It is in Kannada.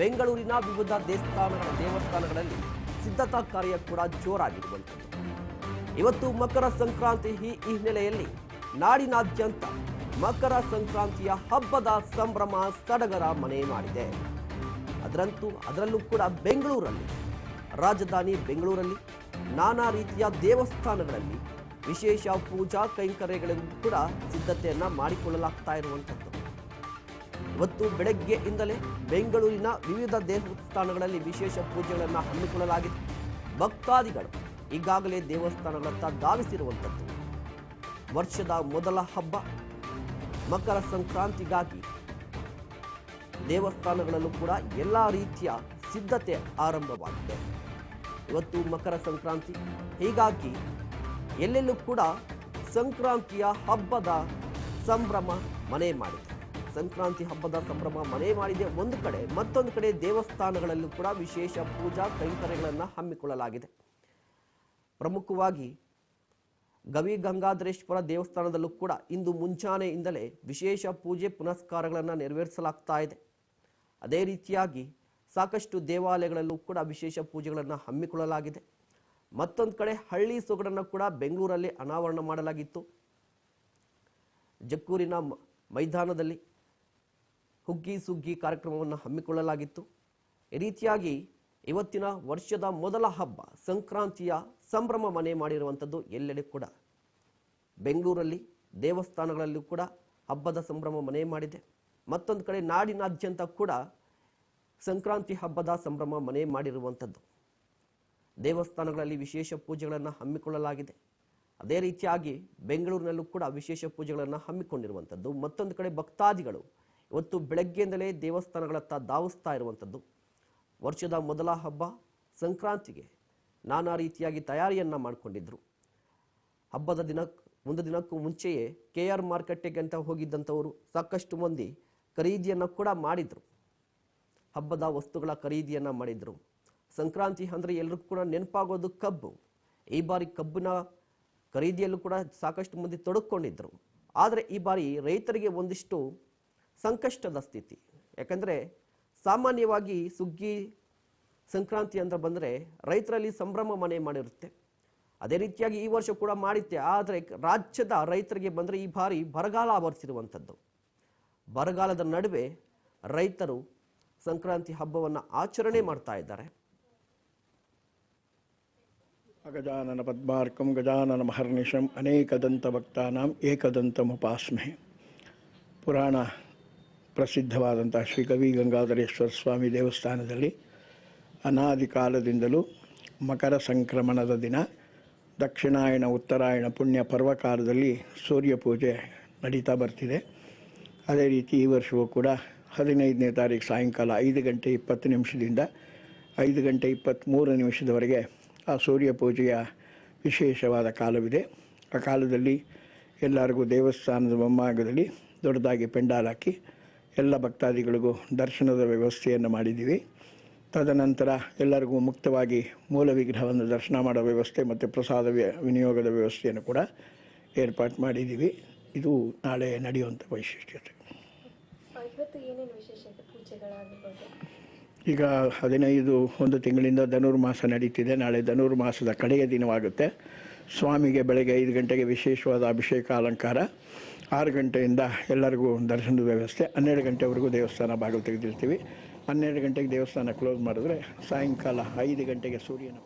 ಬೆಂಗಳೂರಿನ ವಿವಿಧ ದೇವಸ್ಥಾನಗಳ ದೇವಸ್ಥಾನಗಳಲ್ಲಿ ಸಿದ್ಧತಾ ಕಾರ್ಯ ಕೂಡ ಜೋರಾಗಿರುವಂಥದ್ದು ಇವತ್ತು ಮಕರ ಸಂಕ್ರಾಂತಿ ಈ ಹಿನ್ನೆಲೆಯಲ್ಲಿ ನಾಡಿನಾದ್ಯಂತ ಮಕರ ಸಂಕ್ರಾಂತಿಯ ಹಬ್ಬದ ಸಂಭ್ರಮ ಸಡಗರ ಮನೆ ಮಾಡಿದೆ. ಅದರಂತೂ ಅದರಲ್ಲೂ ಕೂಡ ಬೆಂಗಳೂರಲ್ಲಿ, ರಾಜಧಾನಿ ಬೆಂಗಳೂರಲ್ಲಿ ನಾನಾ ರೀತಿಯ ದೇವಸ್ಥಾನಗಳಲ್ಲಿ ವಿಶೇಷ ಪೂಜಾ ಕೈಂಕರ್ಯಗಳಿಗೂ ಕೂಡ ಸಿದ್ಧತೆಯನ್ನು ಮಾಡಿಕೊಳ್ಳಲಾಗ್ತಾ ಇರುವಂಥದ್ದು. ಇವತ್ತು ಬೆಳಗ್ಗೆಯಿಂದಲೇ ಬೆಂಗಳೂರಿನ ವಿವಿಧ ದೇವಸ್ಥಾನಗಳಲ್ಲಿ ವಿಶೇಷ ಪೂಜೆಗಳನ್ನು ಹಮ್ಮಿಕೊಳ್ಳಲಾಗಿದೆ. ಭಕ್ತಾದಿಗಳು ಈಗಾಗಲೇ ದೇವಸ್ಥಾನಗಳತ್ತ ಧಾವಿಸಿರುವಂಥದ್ದು. ವರ್ಷದ ಮೊದಲ ಹಬ್ಬ. ಮಕರ ಸಂಕ್ರಾಂತಿಗಾಗಿ ದೇವಸ್ಥಾನಗಳಲ್ಲೂ ಕೂಡ ಎಲ್ಲ ರೀತಿಯ ಸಿದ್ಧತೆ ಆರಂಭವಾಗಿದೆ. ಇವತ್ತು ಮಕರ ಸಂಕ್ರಾಂತಿ. ಹೀಗಾಗಿ ಎಲ್ಲೆಲ್ಲೂ ಕೂಡ ಸಂಕ್ರಾಂತಿಯ ಹಬ್ಬದ ಸಂಭ್ರಮ ಮನೆ ಮಾಡಿದೆ ಸಂಕ್ರಾಂತಿ ಹಬ್ಬದ ಸಂಭ್ರಮ ಮನೆ ಮಾಡಿದೆ. ಒಂದು ಕಡೆ ಮತ್ತೊಂದು ಕಡೆ ದೇವಸ್ಥಾನಗಳಲ್ಲೂ ಕೂಡ ವಿಶೇಷ ಪೂಜಾ ಕೈಂಕರ್ಯಗಳನ್ನು ಹಮ್ಮಿಕೊಳ್ಳಲಾಗಿದೆ. ಪ್ರಮುಖವಾಗಿ ಗವಿ ಗಂಗಾಧರೇಶ್ವರ ದೇವಸ್ಥಾನದಲ್ಲೂ ಕೂಡ ಇಂದು ಮುಂಚಾನೆಯಿಂದಲೇ ವಿಶೇಷ ಪೂಜೆ ಪುನಸ್ಕಾರಗಳನ್ನು ನೆರವೇರಿಸಲಾಗ್ತಾ ಇದೆ. ಅದೇ ರೀತಿಯಾಗಿ ಸಾಕಷ್ಟು ದೇವಾಲಯಗಳಲ್ಲೂ ಕೂಡ ವಿಶೇಷ ಪೂಜೆಗಳನ್ನು ಹಮ್ಮಿಕೊಳ್ಳಲಾಗಿದೆ. ಮತ್ತೊಂದು ಕಡೆ ಹಳ್ಳಿ ಸೊಗಡನ್ನು ಕೂಡ ಬೆಂಗಳೂರಲ್ಲಿ ಅನಾವರಣ ಮಾಡಲಾಗಿತ್ತು. ಜಕ್ಕೂರಿನ ಮೈದಾನದಲ್ಲಿ ಹುಗ್ಗಿ ಸುಗ್ಗಿ ಕಾರ್ಯಕ್ರಮವನ್ನು ಹಮ್ಮಿಕೊಳ್ಳಲಾಗಿತ್ತು. ಈ ರೀತಿಯಾಗಿ ಇವತ್ತಿನ ವರ್ಷದ ಮೊದಲ ಹಬ್ಬ ಸಂಕ್ರಾಂತಿಯ ಸಂಭ್ರಮ ಮನೆ ಮಾಡಿರುವಂಥದ್ದು ಎಲ್ಲೆಡೆ ಕೂಡ. ಬೆಂಗಳೂರಲ್ಲಿ, ದೇವಸ್ಥಾನಗಳಲ್ಲೂ ಕೂಡ ಹಬ್ಬದ ಸಂಭ್ರಮ ಮನೆ ಮಾಡಿದೆ. ಮತ್ತೊಂದು ಕಡೆ ನಾಡಿನಾದ್ಯಂತ ಕೂಡ ಸಂಕ್ರಾಂತಿ ಹಬ್ಬದ ಸಂಭ್ರಮ ಮನೆ ಮಾಡಿರುವಂಥದ್ದು. ದೇವಸ್ಥಾನಗಳಲ್ಲಿ ವಿಶೇಷ ಪೂಜೆಗಳನ್ನು ಹಮ್ಮಿಕೊಳ್ಳಲಾಗಿದೆ. ಅದೇ ರೀತಿಯಾಗಿ ಬೆಂಗಳೂರಿನಲ್ಲೂ ಕೂಡ ವಿಶೇಷ ಪೂಜೆಗಳನ್ನು ಹಮ್ಮಿಕೊಂಡಿರುವಂಥದ್ದು. ಮತ್ತೊಂದು ಕಡೆ ಭಕ್ತಾದಿಗಳು ಇವತ್ತು ಬೆಳಗ್ಗೆಯಿಂದಲೇ ದೇವಸ್ಥಾನಗಳತ್ತ ಧಾವಿಸ್ತಾ ಇರುವಂಥದ್ದು. ವರ್ಷದ ಮೊದಲ ಹಬ್ಬ ಸಂಕ್ರಾಂತಿಗೆ ನಾನಾ ರೀತಿಯಾಗಿ ತಯಾರಿಯನ್ನು ಮಾಡಿಕೊಂಡಿದ್ದರು ಹಬ್ಬದ ದಿನ ಒಂದು ದಿನಕ್ಕೂ ಮುಂಚೆಯೇ ಕೆ ಆರ್ ಮಾರುಕಟ್ಟೆಗೆ ಅಂತ ಹೋಗಿದ್ದಂಥವರು ಸಾಕಷ್ಟು ಮಂದಿ ಖರೀದಿಯನ್ನು ಕೂಡ ಮಾಡಿದರು. ಹಬ್ಬದ ವಸ್ತುಗಳ ಖರೀದಿಯನ್ನು ಮಾಡಿದರು. ಸಂಕ್ರಾಂತಿ ಅಂದರೆ ಎಲ್ಲರಿಗೂ ಕೂಡ ನೆನಪಾಗೋದು ಕಬ್ಬು. ಈ ಬಾರಿ ಕಬ್ಬಿನ ಖರೀದಿಯಲ್ಲೂ ಕೂಡ ಸಾಕಷ್ಟು ಮಂದಿ ತೊಡಕೊಂಡಿದ್ದರು ಆದರೆ ಈ ಬಾರಿ ರೈತರಿಗೆ ಒಂದಿಷ್ಟು ಸಂಕಷ್ಟದ ಸ್ಥಿತಿ. ಯಾಕಂದರೆ ಸಾಮಾನ್ಯವಾಗಿ ಸುಗ್ಗಿ ಸಂಕ್ರಾಂತಿ ಅಂತ ಬಂದರೆ ರೈತರಲ್ಲಿ ಸಂಭ್ರಮ ಮನೆ ಮಾಡಿರುತ್ತೆ. ಅದೇ ರೀತಿಯಾಗಿ ಈ ವರ್ಷ ಕೂಡ ಮಾಡಿತ್ತೆ ಆದರೆ ರಾಜ್ಯದ ರೈತರಿಗೆ ಬಂದರೆ ಈ ಬಾರಿ ಬರಗಾಲ ಆವರಿಸಿರುವಂಥದ್ದು. ಬರಗಾಲದ ನಡುವೆ ರೈತರು ಸಂಕ್ರಾಂತಿ ಹಬ್ಬವನ್ನು ಆಚರಣೆ ಮಾಡ್ತಾ ಇದ್ದಾರೆ. ಗಜಾನನ ಪದ್ಮಾರ್ಕಂ, ಗಜಾನನ ಮಹರ್ನಿಶಂ ಏಕದಂತ ಏಕದಂತಮುಪಾಸ್ಮೆ ಪುರಾಣ ಪ್ರಸಿದ್ಧವಾದಂಥ ಶ್ರೀ ಕವಿ ಗಂಗಾಧರೇಶ್ವರ ಸ್ವಾಮಿ ದೇವಸ್ಥಾನದಲ್ಲಿ ಅನಾದಿ ಕಾಲದಿಂದಲೂ ಮಕರ ಸಂಕ್ರಮಣದ ದಿನ, ದಕ್ಷಿಣಾಯಣ, ಉತ್ತರಾಯಣ ಪುಣ್ಯ ಪರ್ವಕಾಲದಲ್ಲಿ ಸೂರ್ಯ ಪೂಜೆ ನಡೀತಾ ಬರ್ತಿದೆ. ಅದೇ ರೀತಿ ಈ ವರ್ಷವೂ ಕೂಡ ಹದಿನೈದನೇ ತಾರೀಕು ಸಾಯಂಕಾಲ ಐದು ಗಂಟೆ ಇಪ್ಪತ್ತು ನಿಮಿಷದಿಂದ ಐದು ಗಂಟೆ ಇಪ್ಪತ್ತ್ಮೂರು ನಿಮಿಷದವರೆಗೆ ಆ ಸೂರ್ಯ ಪೂಜೆಯ ವಿಶೇಷವಾದ ಕಾಲವಿದೆ. ಆ ಕಾಲದಲ್ಲಿ ಎಲ್ಲರಿಗೂ ದೇವಸ್ಥಾನದ ಮುಂಭಾಗದಲ್ಲಿ ದೊಡ್ಡದಾಗಿ ಪೆಂಡಾಲ್ ಹಾಕಿ ಎಲ್ಲ ಭಕ್ತಾದಿಗಳಿಗೂ ದರ್ಶನದ ವ್ಯವಸ್ಥೆಯನ್ನು ಮಾಡಿದ್ದೀವಿ. ತದನಂತರ ಎಲ್ಲರಿಗೂ ಮುಕ್ತವಾಗಿ ಮೂಲ ವಿಗ್ರಹವನ್ನು ದರ್ಶನ ಮಾಡೋ ವ್ಯವಸ್ಥೆ ಮತ್ತು ಪ್ರಸಾದ ವಿನಿಯೋಗದ ವ್ಯವಸ್ಥೆಯನ್ನು ಕೂಡ ಏರ್ಪಾಟ್ ಮಾಡಿದ್ದೀವಿ. ಇದು ನಾಳೆ ನಡೆಯುವಂಥ ವೈಶಿಷ್ಟ್ಯತೆ ಈಗ ಹದಿನೈದು ಒಂದು ತಿಂಗಳಿಂದ ಧನುರ್ಮಾಸ ನಡೀತಿದೆ. ನಾಳೆ ಧನುರ್ಮಾಸದ ಕಡೆಯ ದಿನವಾಗುತ್ತೆ. ಸ್ವಾಮಿಗೆ ಬೆಳಗ್ಗೆ ಐದು ಗಂಟೆಗೆ ವಿಶೇಷವಾದ ಅಭಿಷೇಕ, ಅಲಂಕಾರ. ಆರು ಗಂಟೆಯಿಂದ ಎಲ್ಲರಿಗೂ ದರ್ಶನದ ವ್ಯವಸ್ಥೆ. ಹನ್ನೆರಡು ಗಂಟೆವರೆಗೂ ದೇವಸ್ಥಾನ ಬಾಗಿಲು ತೆಗೆದಿರ್ತೀವಿ. ಹನ್ನೆರಡು ಗಂಟೆಗೆ ದೇವಸ್ಥಾನ ಕ್ಲೋಸ್ ಮಾಡಿದ್ರೆ ಸಾಯಂಕಾಲ ಐದು ಗಂಟೆಗೆ ಸೂರ್ಯನ